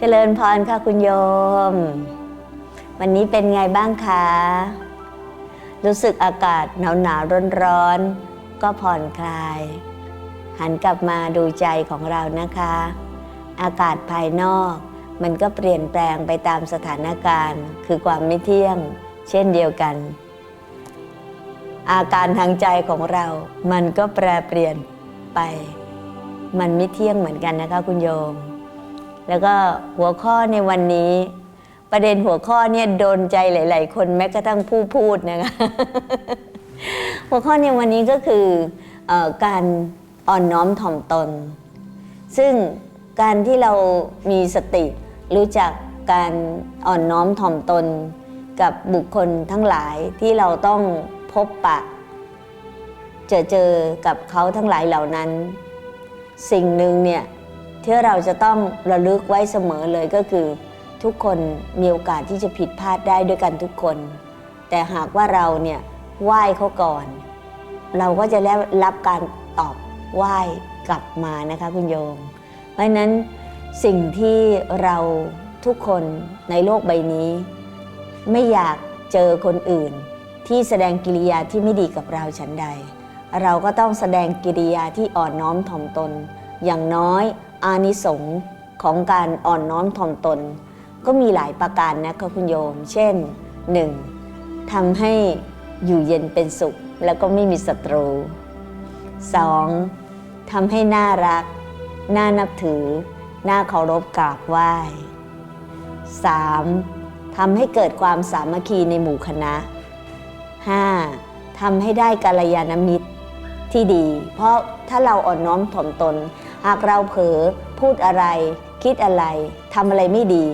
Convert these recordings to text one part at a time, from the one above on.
เจริญพรค่ะคุณโยม วันนี้เป็นไงบ้างคะ รู้สึกอากาศหนาวหนาวร้อนร้อนๆก็ผ่อนคลาย หันกลับมาดูใจของเรานะคะ อากาศภายนอกมันก็เปลี่ยนแปลงไปตามสถานการณ์ คือความไม่เที่ยง เช่นเดียวกัน อาการทางใจของเรา มันก็แปรเปลี่ยนไป มันไม่เที่ยงเหมือนกันนะคะคุณโยม แล้วก็หัวข้อในวันนี้ ประเด็นหัวข้อเนี่ยโดนใจหลาย ๆ คนแม้กระทั่งผู้พูดนะคะหัวข้อในวันนี้ก็คือออการอ่อนน้อมถ่อมตน ซึ่งการที่เรามีสติรู้จักการอ่อนน้อมถ่อมตน กับบุคคลทั้งหลายที่เราต้องพบปะ เจอเจอกับเขาทั้งหลายเหล่านั้น สิ่งหนึ่งเนี่ย ที่เราจะต้องระลึกไว้เสมอเลยก็คือ ทุกคนมีโอกาสที่จะผิดพลาดได้ด้วยกันทุกคน แต่หากว่าเราเนี่ยไหว้เขาก่อน เราก็จะได้รับการตอบไหว้กลับมานะคะคุณโยม เพราะฉะนั้นสิ่งที่เราทุกคนในโลกใบนี้ ไม่อยากเจอคนอื่น ที่แสดงกิริยาที่ไม่ดีกับเราฉันใด เราก็ต้องแสดงกิริยาที่อ่อนน้อมถ่อมตน อย่างน้อย อานิสงส์ของการอ่อนน้อมถ่อมตน ก็มีหลายประการนะคะคุณโยม เช่น 1. ทำให้อยู่เย็นเป็นสุข แล้วก็ไม่มีศัตรู 2. ทำให้น่ารัก น่านับถือ น่าเคารพกราบไหว้ 3. ทำให้เกิดความสามัคคีในหมู่คณะ 5. ทำให้ได้กัลยาณมิตรที่ดี เพราะถ้าเราอ่อนน้อมถ่อมตน หากเราเผลอพูดอะไร คิดอะไรทำอะไรไม่ดี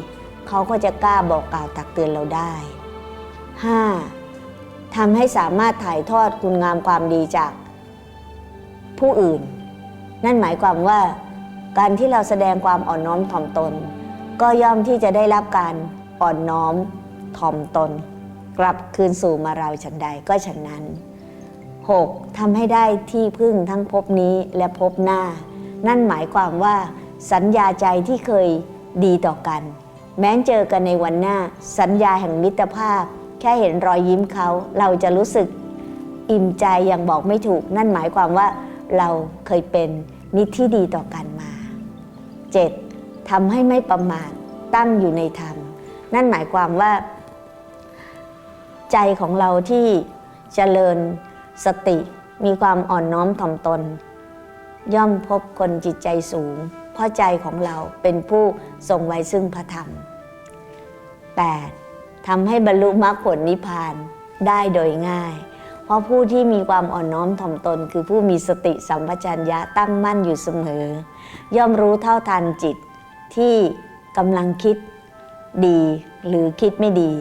เขาก็จะกล้าบอกกล่าวตักเตือนเราได้ 5. ทำให้สามารถถ่ายทอดคุณงามความดีจากผู้อื่น นั่นหมายความว่า การที่เราแสดงความอ่อนน้อมถ่อมตน ก็ย่อมที่จะได้รับการอ่อนน้อมถ่อมตน กลับคืนสู่มาเราฉันใดก็ฉันนั้น 6. ทำให้ได้ที่พึ่งทั้งภพนี้และภพหน้า นั่นหมายความว่า สัญญาใจที่เคยดีต่อกัน แม้เจอกันในวันหน้า สัญญาแห่งมิตรภาพ แค่เห็นรอยยิ้มเขาเราจะรู้สึกอิ่มใจอย่างบอกไม่ถูก นั่นหมายความว่าเราเคยเป็นมิตรที่ดีต่อกันมา 7. ทำให้ไม่ประมาทตั้งอยู่ในธรรม นั่นหมายความว่า ใจของเราที่เจริญสติมีความอ่อนน้อมถ่อมตน ย่อมพบคนจิตใจสูง เพราะใจของเราเป็นผู้ทรงไว้ซึ่งพระธรรม 8. ทำให้บรรลุมรรคผลนิพพานได้โดยง่าย เพราะผู้ที่มีความอ่อนน้อมถ่อมตน คือผู้มีสติสัมปชัญญะตั้งมั่นอยู่เสมอ ย่อมรู้เท่าทันจิตที่กำลังคิดดีหรือคิดไม่ดี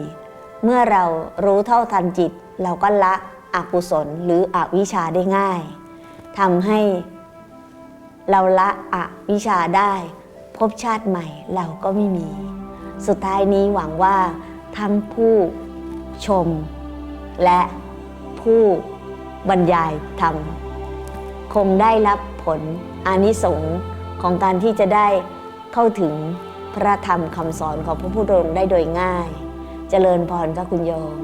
เมื่อเรารู้เท่าทันจิต เราก็ละอกุศลหรืออวิชชาได้ง่ายทำให้ เราละอวิชาได้พบชาติใหม่เราก็ไม่มี สุดท้ายนี้หวังว่าทั้งผู้ชม และผู้บรรยายธรรมคงได้รับผลอานิสงส์ของการที่จะได้เข้าถึงพระธรรมคำสอนของพระพุทธองค์ได้โดยง่าย เจริญพรค่ะคุณโยม